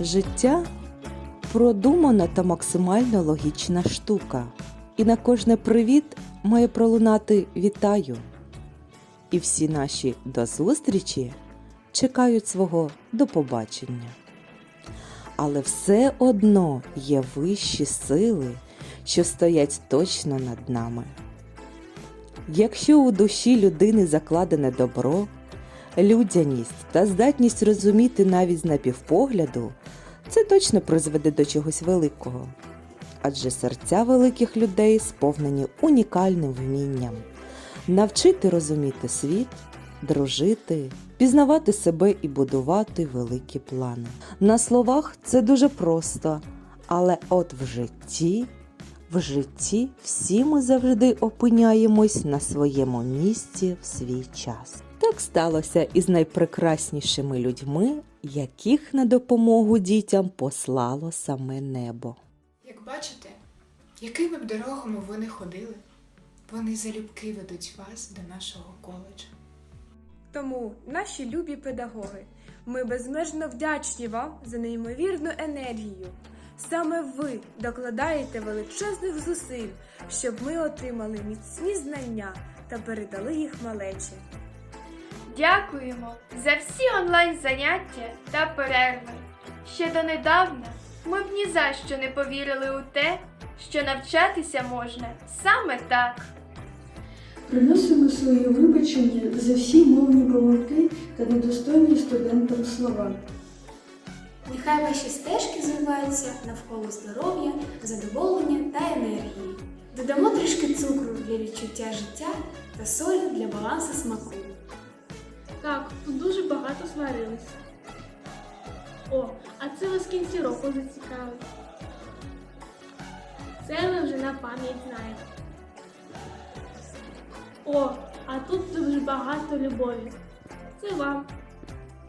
Життя продумана та максимально логічна штука. І на кожне привіт має пролунати вітаю. І всі наші до зустрічі чекають свого до побачення. Але все одно є вищі сили, що стоять точно над нами. Якщо у душі людини закладене добро, людяність та здатність розуміти навіть з напівпогляду, це точно призведе до чогось великого. Адже серця великих людей сповнені унікальним вмінням навчити розуміти світ, дружити, пізнавати себе і будувати великі плани. На словах це дуже просто, але от в житті, в житті всі ми завжди опиняємось на своєму місці в свій час. Так сталося із найпрекраснішими людьми, яких на допомогу дітям послало саме небо. Як бачите, якими б дорогами ви не ходили, вони залюбки ведуть вас до нашого коледжу. Тому, наші любі педагоги, ми безмежно вдячні вам за неймовірну енергію. Саме ви докладаєте величезних зусиль, щоб ми отримали міцні знання та передали їх малечі. Дякуємо за всі онлайн заняття та перерви. Ще донедавна ми б ні за що не повірили у те, що навчатися можна саме так. Приносимо свої вибачення за всі мовні помилки та недостойні студентам слова. Нехай ваші стежки звиваються навколо здоров'я, задоволення та енергії. Додамо трішки цукру для відчуття життя та солі для балансу смаку. Тут дуже багато сварилися. О, а це вас кінці року зацікавить. Це ви вже на пам'ять знаєте. О, а тут дуже багато любові. Це вам.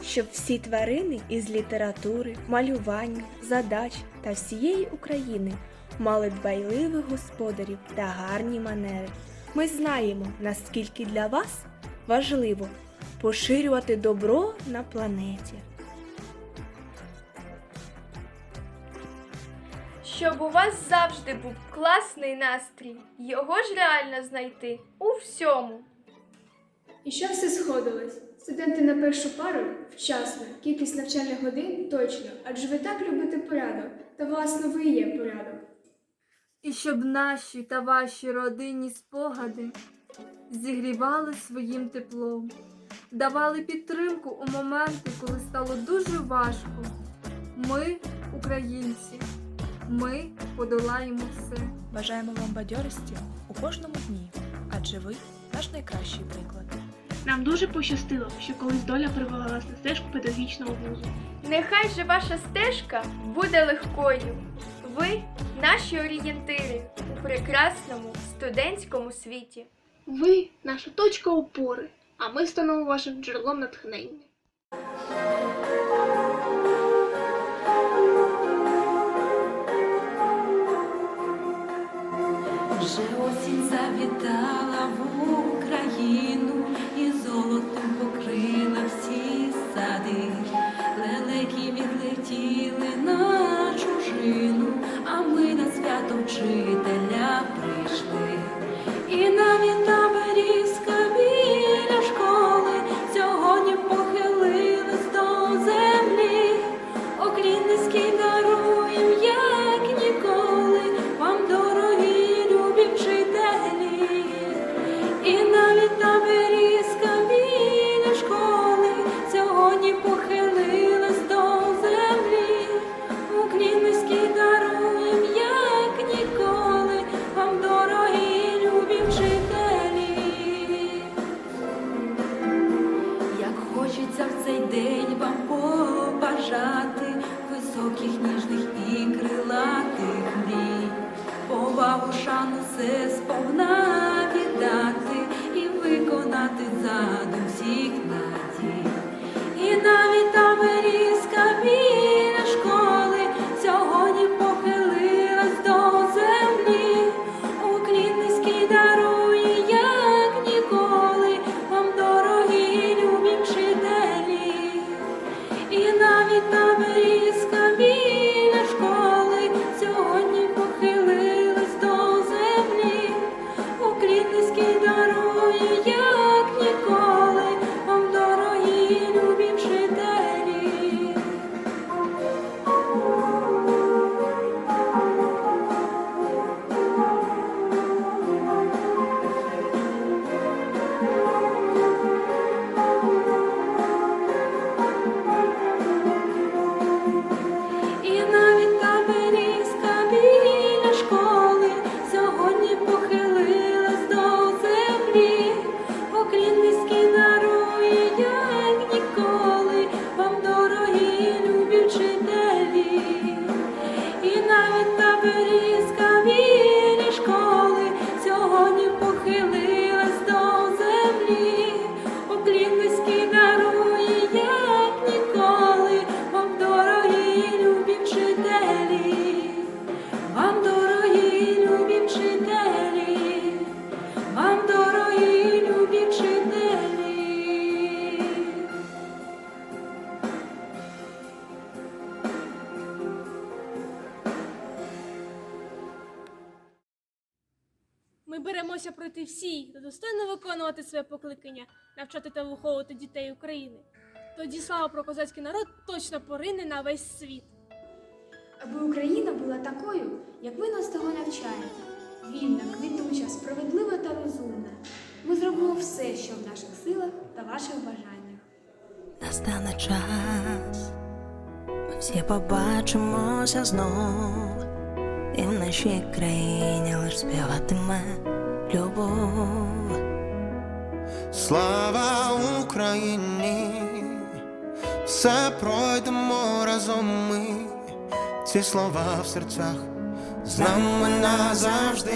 Щоб всі тварини із літератури, малювання, задач та всієї України мали дбайливих господарів та гарні манери. Ми знаємо, наскільки для вас важливо поширювати добро на планеті. Щоб у вас завжди був класний настрій, його ж реально знайти у всьому. І щоб все сходилось. Студенти на першу пару вчасно, кількість навчальних годин точно, адже ви так любите порядок, та власне ви є порядок. І щоб наші та ваші родинні спогади зігрівали своїм теплом, давали підтримку у моменти, коли стало дуже важко. Ми, українці, ми подолаємо все. Бажаємо вам бадьорості у кожному дні, адже ви наш найкращий приклад. Нам дуже пощастило, що колись доля привела вас на стежку педагогічного вузу. Нехай же ваша стежка буде легкою. Ви наші орієнтири у прекрасному студентському світі. Ви наша точка опори, а ми станемо вашим джерелом натхнення. Вже осінь завітала в та берізка біля школи сьогодні похилилась до землі. Уклін низький даруєм, як ніколи, вам дорогі любі вчителі. Як хочеться в цей день вам побажати високих, ніжних і крилатих мрій, повагу, шану все сповна віддати виконати задум всіх надій. Беремося пройти всі та достойно виконувати своє покликання, навчати та виховувати дітей України. Тоді слава про козацький народ точно порине на весь світ. Аби Україна була такою, як ви нас того навчаєте. Вільна, квітуча, справедлива та розумна. Ми зробимо все, що в наших силах та ваших бажаннях. Настане час, ми всі побачимося знов, і в нашій країні лиш співатиме любов. Слава Україні, все пройдемо разом ми, ці слова в серцях з нами назавжди.